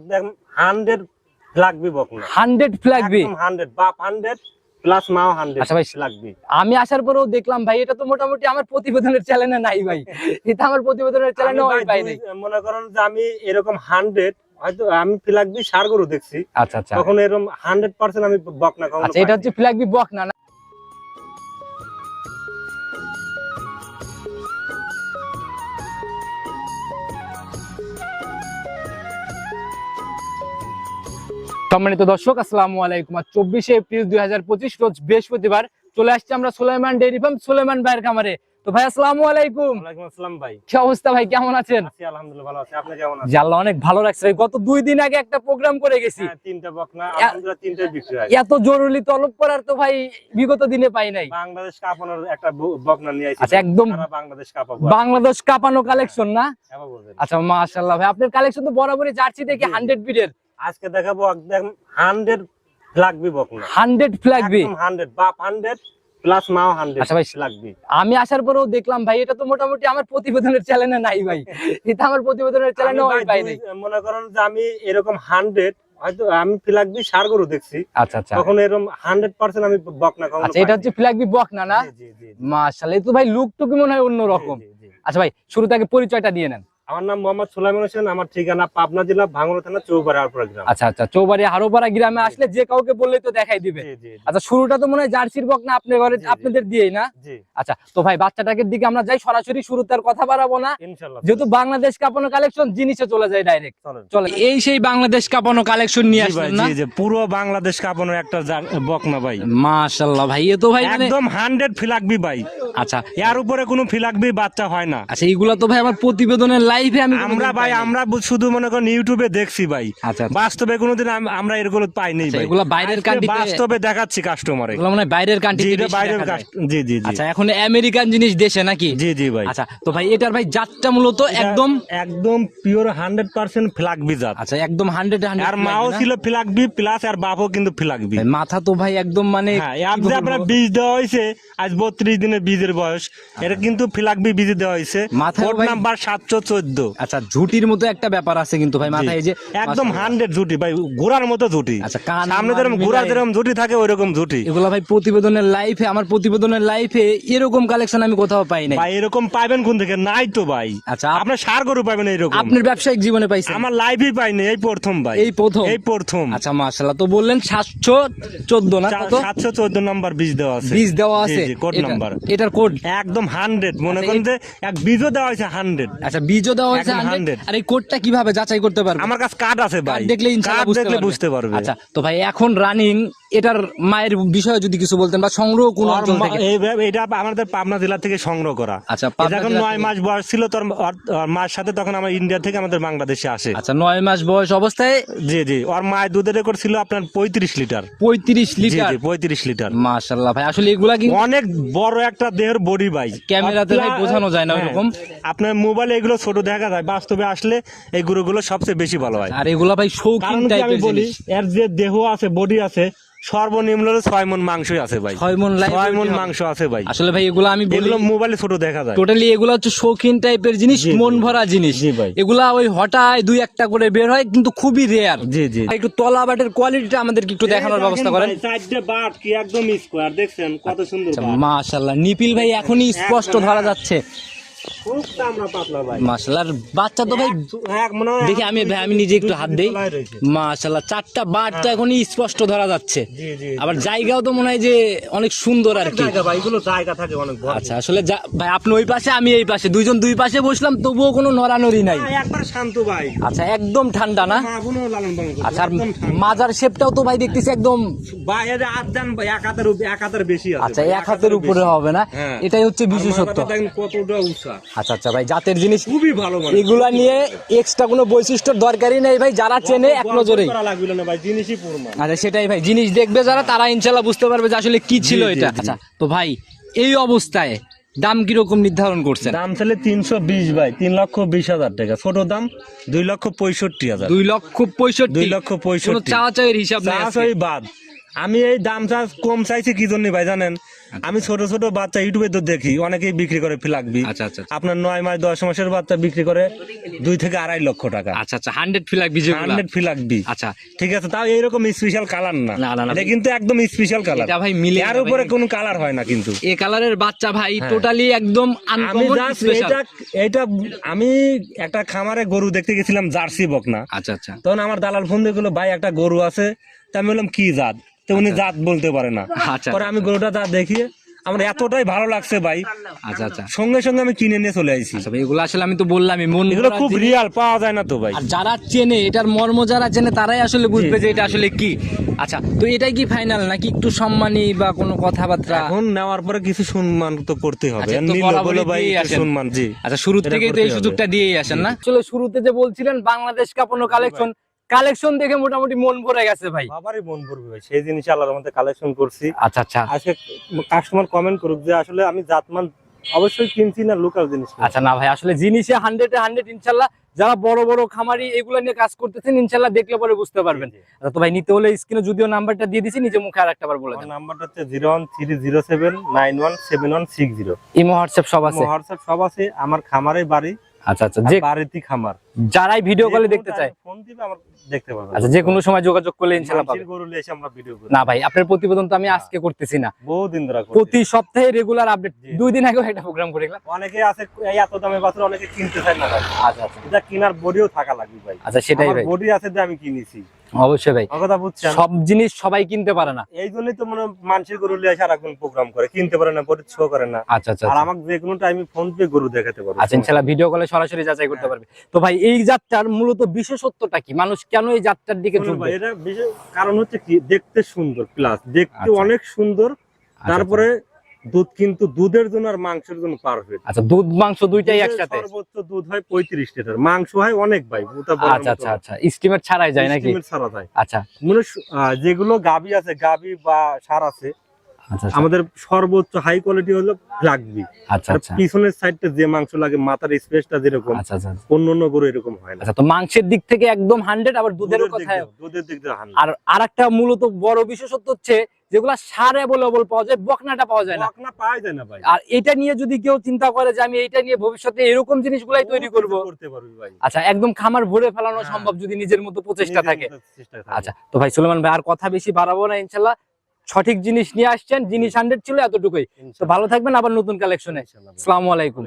একদম হান্ড্রেড লাগবে বকনা হান্ড্রেড ফ্ল্যাগ হান্ড্রেড বাপ হান্ড্রেড প্লাস মাও হান্ড্রেড আচ্ছা ভাই। লাগবে আমি আসার পরেও দেখলাম ভাই এটা তো মোটামুটি আমার প্রতিবেদনের চ্যানেলে নাই ভাই। এটা আমার প্রতিবেদনের চ্যানেলে ভাই মনে করেন যে আমি এরকম হান্ড্রেড হয়তো আমি সার গরু দেখছি। আচ্ছা আচ্ছা। তখন এরকম হান্ড্রেড পার্সেন্ট আমি বকনা আচ্ছা এটা। হচ্ছে ফ্ল্যাগ বি সম্মানিত দর্শক আসসালামু আলাইকুম। আর চব্বিশে এপ্রিল দুই হাজার পঁচিশ রোজ বৃহস্পতিবার। চলে আসছে আমরা সুলাইমান ডেয়ারি ফার্ম সুলাইমান ভাইয়ের খামারে। তো ভাই আসসালামু আলাইকুম। ওয়ালাইকুম আসসালাম ভাই। কি অবস্থা ভাই কেমন আছেন? আছি আলহামদুলিল্লাহ ভালো আছি। আপনি কেমন আছেন? আল্লাহ অনেক ভালো লাগছে ভাই। গত দুই দিন আগে একটা প্রোগ্রাম করে গেছি। হ্যাঁ, তিনটা বকনা আলহামদুলিল্লাহ তিনটাই বিক্রি হয়। এত জরুরি তলব করার তো ভাই বিগত দিনে পাই নাই। বাংলাদেশ কাপানোর একটা বকনা নিয়ে আইছি। আচ্ছা একদম বাংলাদেশ কাপাবো বাংলাদেশ কাপানো কালেকশন না? হ্যাঁ। আচ্ছা মাশাআল্লাহ ভাই আপনার কালেকশন তো বরাবরই জার্সি দেখি জি। হান্ড্রেড বিটের আজকে দেখাবো একদম হান্ড্রেড লাগবে বকনা হান্ড্রেড ফ্ল্যাগ হান্ড্রেড বাপ হান্ড্রেড প্লাস মাও হান্ড্রেড আচ্ছা ভাই। লাগবে আমি আসার পরেও দেখলাম ভাই এটা তো মোটামুটি আমার প্রতিবেদনের চ্যানেলে নাই ভাই। এটা আমার প্রতিবেদনের চ্যানেলে ভাই মনে করেন যে আমি এরকম হান্ড্রেড হয়তো আমি ফিলাকবি সার গরু দেখছি। আচ্ছা আচ্ছা। তখন এরকম আমি বকনা আচ্ছা এটা হচ্ছে না। মাশাআল্লাহ তো ভাই লুক টুকি মনে হয় অন্য রকম। আচ্ছা ভাই শুরুতে আগে পরিচয়টা দিয়ে নেন। আমার নাম মোহাম্মদ সুলাইমান হোসেন আমার ঠিকানা পাবনা জেলা ভাঙড়া থানা চৌবাড়ি আরপুরা গ্রাম। আচ্ছা আচ্ছা চৌবাড়ি হারোপাড়া গ্রামে আসলে যে কাউকে বললেই তো দেখাই দিবে। জি, জি, জি, আচ্ছা শুরুটা তো মনে হয় জার্সির বক না আপনার ঘরে। আপনাদের দিয়েই না? আচ্ছা তো ভাই বাচ্চাটাকে দিকে আমরা যাই সরাসরি শুরুতে আর কথা বাড়াবো না। ইনশাল্লাহ। যেহেতু বাংলাদেশ কাপানো কালেকশন জিনিসে চলে যায় ডাইরেক্ট চলে এই সেই বাংলাদেশ কাপানো কালেকশন নিয়ে আসলেন না? জি জি পুরো বাংলাদেশ কাঁপানো একটা জা- বকনা ভাই। মাশাআল্লাহ ভাই এ তো ভাই মানে একদম হান্ড্রেড ফিলাকবি ভাই। আচ্ছা। এর উপরে কোনো ফিলাকবি বাচ্চা হয় না। আচ্ছা এইগুলা তো ভাই আমার প্রতিবেদনের লাইভে লাইভে আমি আমরা ভাই আমরা শুধু মনে করেন ইউটিউবে দেখছি ভাই। আচ্ছা, আচ্ছা। বাস্তবে কোনোদিন আমরা পাই নাই আচ্ছা, ভাই। এগুলো বাইরের বাস্তবে দেখাচ্ছি কাস্টমারে এগুলো মানে বাইরের জি বাইরের জি জি আচ্ছা এখন আমেরিকান জিনিস দেশে নাকি? জি জি ভাই। আচ্ছা তো ভাই এটার ভাই জাতটা মূলত একদম একদম পিওর 100% ফ্ল্যাগবি জাত। আচ্ছা একদম 100 আর মাও ছিল ফ্ল্যাগবি প্লাস আর বাপও কিন্তু ফ্ল্যাগবি মাথা তো ভাই একদম মানে হ্যাঁ, আপনি আপনার বীজ দেওয়া হয়েছে আজ 32 দিনে বীজের বয়স। এটা কিন্তু ফ্ল্যাগবি বীজ দেওয়া হয়েছে। মাথা নাম্বার 714 খাদ্য আচ্ছা ঝুটির মতো একটা ব্যাপার আছে কিন্তু ভাই মাথায় যে একদম হান্ড্রেড ঝুটি ভাই ঘোড়ার মতো ঝুটি। আচ্ছা সামনে যেরকম ঘোড়া যেরকম ঝুটি থাকে ওই রকম ঝুটি। এগুলো ভাই প্রতিবেদনের লাইফে আমার প্রতিবেদনের লাইফে এরকম কালেকশন আমি কোথাও পাই নাই। ভাই এরকম পাবেন কোন থেকে? নাই তো ভাই। আচ্ছা আপনার সার গরু পাবেন এরকম আপনার ব্যবসায়িক জীবনে পাইছেন? আমার লাইভই পাইনি এই প্রথম ভাই। এই প্রথম? এই প্রথম। আচ্ছা মাশাআল্লাহ তো বললেন 714 না কত? 714 নাম্বার বীজ দেওয়া আছে। বীজ দেওয়া আছে? কোড নাম্বার এটার কোড একদম 100 মনে আচ্ছা, করেন যে এক বীজও দেওয়া হয়েছে 100 আচ্ছা বীজও দেওয়া হয়েছে একদম 100 100 আর এই কোডটা কীভাবে যাচাই করতে পারবে? আমার কাছে কার্ড আছে ভাই। দেখলে ইনশাআল্লাহ দেখলে বুঝতে পারবে। আচ্ছা তো ভাই এখন রানিং এটার মায়ের বিষয়ে যদি কিছু বলতেন বা সংগ্রহ কোন অঞ্চল থেকে? এটা আমাদের পাবনা জেলা থেকে সংগ্রহ করা। আচ্ছা যখন নয় মাস বয়স ছিল তোর মার সাথে তখন আমার ইন্ডিয়া থেকে আমাদের বাংলাদেশে আসে। আচ্ছা নয় মাস বয়স অবস্থায়? জি জি। ওর মায়ের দুধের রেকর্ড ছিল আপনার পঁয়ত্রিশ লিটার। পঁয়ত্রিশ লিটার? পঁয়ত্রিশ লিটার। মাশাল্লাহ ভাই আসলে এগুলা কি অনেক বড় একটা দেহের বডি ভাই। ক্যামেরাতে বোঝানো যায় না হ্যাঁ, ওইরকম। আপনার মোবাইলে এগুলো ছোট দেখা যায় বাস্তবে আসলে এই গরুগুলো সবচেয়ে বেশি ভালো হয়। আর এগুলা ভাই শৌখিন টাইপের বলি এর যে দেহ আছে বডি আছে সর্বনিম্ন ছয় মন মাংসই আছে ভাই। ছয় মন ছয় মন মাংস আছে ভাই। আসলে ভাই এগুলা আমি এগুলো মোবাইলে ছোট দেখা যায়। টোটালি এগুলা হচ্ছে শৌখিন টাইপের জিনিস। মন ভরা জিনিস। ভাই। এগুলা ওই হঠাৎ দুই একটা করে বের হয় কিন্তু খুবই রেয়ার জি জি। একটু তলা বাটের কোয়ালিটিটা আমাদেরকে একটু দেখানোর ব্যবস্থা করেন। চারটে বাট কি একদম স্কোয়ার দেখছেন? কত সুন্দর মাশাল্লাহ নিপিল ভাই এখনই স্পষ্ট ধরা হ্যাঁ। যাচ্ছে। খুব চামড়া পাতলা ভাই। মাশাল্লাহ বাচ্চা তো ভাই এক মনে হয় দেখি আমি ভাই আমি নিজে একটু হাত দেই। তলায় চারটা বাট তো এখনই স্পষ্ট ধরা যাচ্ছে। জি জি আবার জায়গাও তো মনে হয় যে অনেক সুন্দর আর কি। জায়গা ভাই এগুলো জায়গা থাকে অনেক বড়। আচ্ছা আসলে ভাই আপনি ওই পাশে আমি এই পাশে। দুইজন দুই পাশে বসলাম তবুও কোনো নড়ানড়ি নাই। একবার শান্ত ভাই। আচ্ছা একদম ঠান্ডা না? আচ্ছা আর মাজার শেপটাও তো ভাই দেখতেছি একদম এক হাতের এক হাতের বেশি আছে আচ্ছা এক হাতের উপরে হবে না? হ্যাঁ। এটাই হচ্ছে বিশেষত্ব। কতটা উঁচা। আচ্ছা। আচ্ছা ভাই জাতের জিনিস খুবই ভালো মানে এগুলা নিয়ে এক্সট্রা কোনো বৈশিষ্ট্যর দরকারই নেই ভাই যারা চেনে এক গল্প নজরেই। করা লাগবে না ভাই জিনিসই পুরমান আচ্ছা সেটাই ভাই জিনিস দেখবে যারা তারা ইনশাল্লাহ বুঝতে পারবে যে আসলে কি ছিল এটা। আচ্ছা তো ভাই এই অবস্থায় দাম কীরকম নির্ধারণ করছেন? দাম তাহলে তিনশো বিশ ভাই তিন লক্ষ বিশ হাজার টাকা। ছোট দাম দুই লক্ষ পঁয়ষট্টি হাজার। দুই লক্ষ পঁয়ষট্টি? দুই লক্ষ পঁয়ষট্টি। চাওয়া চাওয়ির হিসাব। বাদ। আমি এই দাম চাষ কম চাইছি কি জন্য ভাই জানেন? আমি ছোট ছোট বাচ্চা ইউটিউবে তো দেখি অনেকেই বিক্রি করে ফিলাকবি। আচ্ছা আচ্ছা আচ্ছা। আপনার নয় মাস দশ মাসের বাচ্চা বিক্রি করে দুই থেকে আড়াই লক্ষ টাকা। আচ্ছা আচ্ছা হান্ড্রেড ফিলাক বিজয় হান্ড্রেড ফিলাকবি। আচ্ছা। ঠিক আছে তাও এইরকম স্পেশাল কালার না। এটা কিন্তু একদম স্পেশাল কালার এটা ভাই মিলে এর না উপরে কোনো কালার হয় না কিন্তু। এ কালারের বাচ্চা ভাই হ্যাঁ। টোটালি একদম আমি এটা এটা আমি একটা খামারে গরু দেখতে গেছিলাম জার্সি বকনা। আচ্ছা আচ্ছা। তখন আমার দালাল ফোন দিয়ে ভাই একটা গরু আছে। তা আমি বললাম কি জাত? তো উনি জাত বলতে পারে না। আচ্ছা পরে আমি গরুটা জাত দেখিয়ে আমার এতটাই ভালো লাগছে ভাই। আচ্ছা আচ্ছা। সঙ্গে সঙ্গে আমি কিনে নিয়ে চলে আসি আচ্ছা এগুলো আসলে আমি তো বললামই মন এগুলো খুব রিয়াল পাওয়া যায় না তো ভাই। আর যারা চেনে এটার মর্ম যারা চেনে তারাই আসলে বুঝবে যে এটা আসলে কি। আচ্ছা তো এটাই কি ফাইনাল নাকি একটু সম্মানী বা কোনো কথাবার্তা? এখন নেওয়ার পরে কিছু সম্মান তো করতে হবে। আচ্ছা, ভাই সম্মান জি। আচ্ছা শুরু থেকেই তো এই সুযোগটা দিয়েই আসেন না? চলো শুরুতে যে বলছিলেন বাংলাদেশ কাপানো কালেকশন কালেকশন দেখে মোটামুটি মন ভরে গেছে ভাই। বাবারই মন পড়বে ভাই সেই জিনিস আল্লাহর মধ্যে কালেকশন করছি। আচ্ছা আচ্ছা। আজকে কাস্টমার কমেন্ট করুক যে আসলে আমি জাতমান অবশ্যই কিনছি না লোকাল জিনিস আচ্ছা না ভাই আসলে জিনিসে হান্ড্রেড হান্ড্রেড ইনশাল্লাহ যারা বড় বড় খামারি এগুলো নিয়ে কাজ করতেছেন ইনশাল্লাহ দেখলে পরে বুঝতে পারবেন। আচ্ছা, তো ভাই নিতে হলে স্ক্রিনে যদিও নাম্বারটা দিয়ে দিছি নিজে মুখে আর একটা বার বলে দেন। নাম্বারটা হচ্ছে zero one three zero seven nine one seven one six zero imo WhatsApp সব আছে। হোয়াটসঅ্যাপ সব আছে আমার খামারে বাড়ি আচ্ছা আচ্ছা যে বাড়িতে খামার। যারাই ভিডিও কলে দেখতে চায় ফোন দিবে আমার দেখতে পারবে। আচ্ছা যে কোনো সময় যোগাযোগ করলে ইনশাল্লাহ পাবে। গরু এসে আমরা ভিডিও করি। না ভাই আপনার প্রতিবেদন তো আমি আজকে করতেছি না। বহুদিন ধরে প্রতি সপ্তাহে রেগুলার আপডেট দুই দিন আগেও একটা প্রোগ্রাম করে গেলাম। অনেকে আছে এই এত দামে বাছুর অনেকে কিনতে চায় না আচ্ছা আচ্ছা। এটা কেনার বডিও থাকা লাগবে ভাই। আচ্ছা সেটাই ভাই। বডি আছে যে আমি কিনেছি। অবশ্যই ভাই। কথা বুঝছেন সব জিনিস সবাই কিনতে পারে না। এই জন্যই তো মনে মানুষের গরু লিয়ে সারাক্ষণ প্রোগ্রাম করে। কিনতে পারে না শো করে না। আচ্ছা আচ্ছা আর আচ্ছা। আমাকে যে কোনো টাইমে ফোন পে গরু দেখাতে পারব আচ্ছা ইনশাল্লাহ ভিডিও কলে সরাসরি যাচাই করতে হ্যাঁ। পারবে। তো ভাই এই যাত্রার মূলত বিশেষত্বটা কি? মানুষ কেন এই যাত্রার দিকে ঝুঁকবে? এটা বিশেষ কারণ হচ্ছে কি? দেখতে সুন্দর প্লাস দেখতে আচ্ছা। অনেক সুন্দর। আচ্ছা, তারপরে দুধ কিন্তু দুধের জন্য আর মাংসের জন্য পারফেক্ট আচ্ছা দুধ মাংস দুইটাই একসাথে? সর্বোচ্চ দুধ হয় পঁয়ত্রিশ লিটার। মাংস হয় অনেক ভাই ওটা আচ্ছা আচ্ছা আচ্ছা। স্টিমের ছাড়াই যায় নাকি? ছাড়া যায়। আচ্ছা। মানে যেগুলো গাবি আছে গাবি বা সার আছে আমাদের সর্বোচ্চ হাই কোয়ালিটি হলো লাগবি আচ্ছা আচ্ছা। পিছনের সাইডটা যে মাংস লাগে মাথার স্পেসটা যেরকম আচ্ছা আচ্ছা অন্য অন্য গরু এরকম হয় না। আচ্ছা তো মাংসের দিক থেকে একদম হান্ড্রেড আবার দুধের কথা দুধের দিক দিয়ে হান্ড্রেড। আর আরেকটা মূলত বড় বিশেষত্ব হচ্ছে যেগুলা সার অ্যাভেলেবল পাওয়া যায় বকনাটা পাওয়া যায় না। বকনা পাওয়া যায় না ভাই। আর এটা নিয়ে যদি কেউ চিন্তা করে যে আমি এটা নিয়ে ভবিষ্যতে এরকম জিনিসগুলাই তৈরি করব করতে পারবি ভাই। আচ্ছা একদম খামার ভরে ফেলানো হ্যাঁ। সম্ভব যদি নিজের মতো প্রচেষ্টা থাকে। থাকে। আচ্ছা তো ভাই সুলেমান ভাই আর কথা বেশি বাড়াবো না ইনশাল্লাহ। সঠিক জিনিস নিয়ে আসছেন জিনিস হান্ড্রেড ছিল এতটুকুই তো ভালো থাকবেন আবার নতুন কালেকশনে। আসসালামু আলাইকুম।